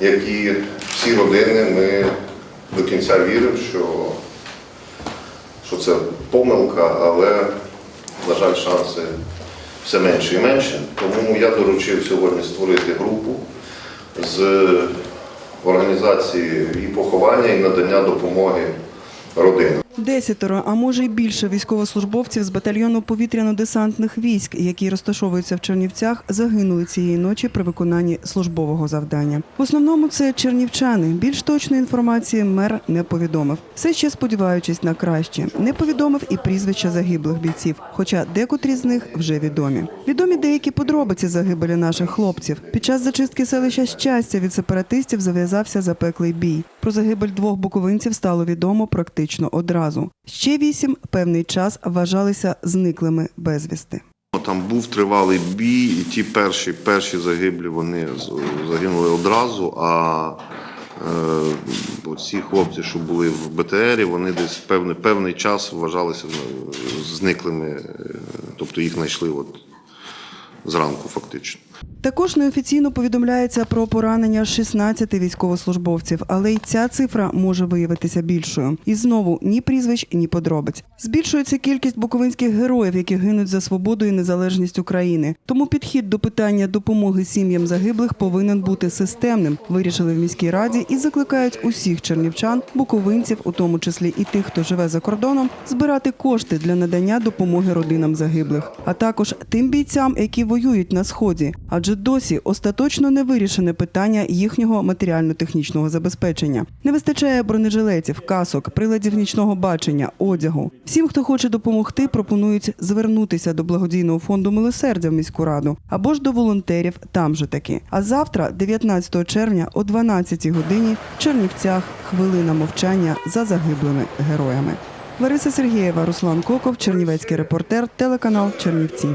як і всі родини, ми до кінця віримо, що, що це помилка, але, на жаль, шанси все менше і менше. Тому я доручив сьогодні створити групу з організації і поховання, і надання допомоги родинам. Десятеро, а може й більше військовослужбовців з батальйону повітряно-десантних військ, які розташовуються в Чернівцях, загинули цієї ночі при виконанні службового завдання. В основному це чернівчани. Більш точної інформації мер не повідомив. Все ще сподіваючись на краще, не повідомив і прізвища загиблих бійців, хоча декотрі з них вже відомі. Відомі деякі подробиці загибелі наших хлопців. Під час зачистки селища щастя від сепаратистів зав'язався запеклий бій. Про загибель двох буковинців стало відомо практично одразу. Ще вісім певний час вважалися зниклими безвісти. Там був тривалий бій, і ті перші, перші загиблі вони загинули одразу. А е, ці хлопці, що були в БТРі, вони десь певний, певний час вважалися зниклими, е, тобто їх знайшли от зранку, фактично. Також неофіційно повідомляється про поранення 16 військовослужбовців, але й ця цифра може виявитися більшою. І знову ні прізвищ, ні подробиць. Збільшується кількість буковинських героїв, які гинуть за свободу і незалежність України. Тому підхід до питання допомоги сім'ям загиблих повинен бути системним. Вирішили в міській раді і закликають усіх чернівчан, буковинців, у тому числі і тих, хто живе за кордоном, збирати кошти для надання допомоги родинам загиблих, а також тим бійцям, які воюють на сході, адже досі остаточно не вирішене питання їхнього матеріально-технічного забезпечення. Не вистачає бронежилетів, касок, приладів нічного бачення, одягу. Всім, хто хоче допомогти, пропонують звернутися до благодійного фонду милосердя в міську раду або ж до волонтерів там же таки. А завтра, 19 червня, о 12 годині, в Чернівцях хвилина мовчання за загиблими героями. Лариса Сергієва, Руслан Коков, Чернівецький репортер, телеканал Чернівці.